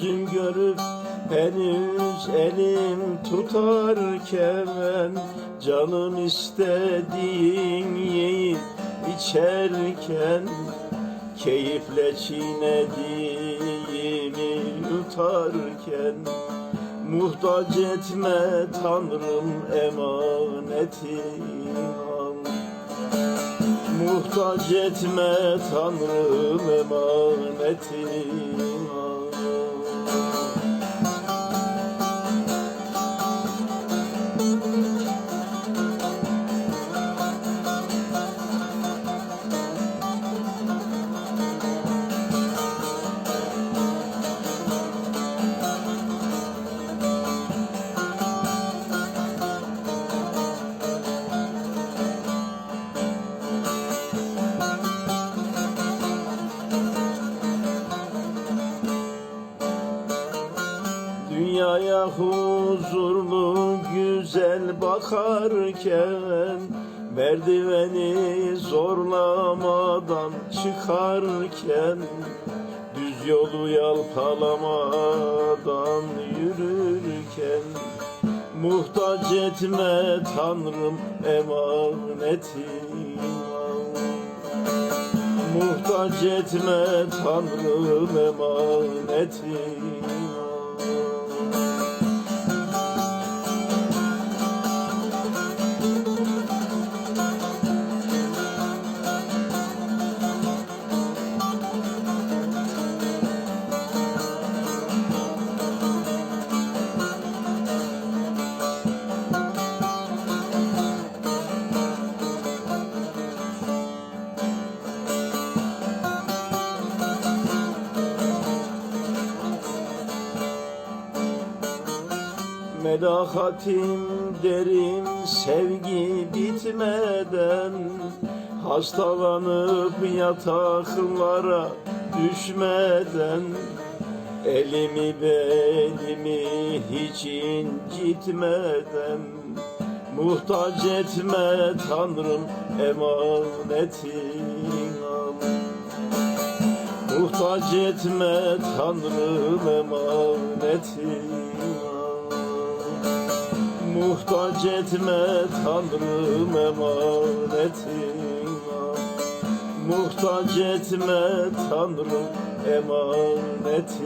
Gözüm görüp henüz elim tutarken Canım istediğin yiyip içerken Keyifle çiğnediğimi yutarken Muhtaç etme Tanrım emanetim al. Muhtaç etme Tanrım emanetim al Dünyaya huzurlu güzel bakarken Merdiveni zorlamadan çıkarken Düz yolu yalpalamadan yürürken Muhtaç etme Tanrım emanetim al Muhtaç etme Tanrım emanetim Melahatim derin sevgi bitmeden. Hastalanıp yataklara düşmeden. Elimi belimi hiç incitmeden. Muhtaç etme Tanrım emanetin al. Muhtaç etme Tanrım emanetin Muhtaç etme Tanrım emanetim al Muhtaç etme Tanrım emanetim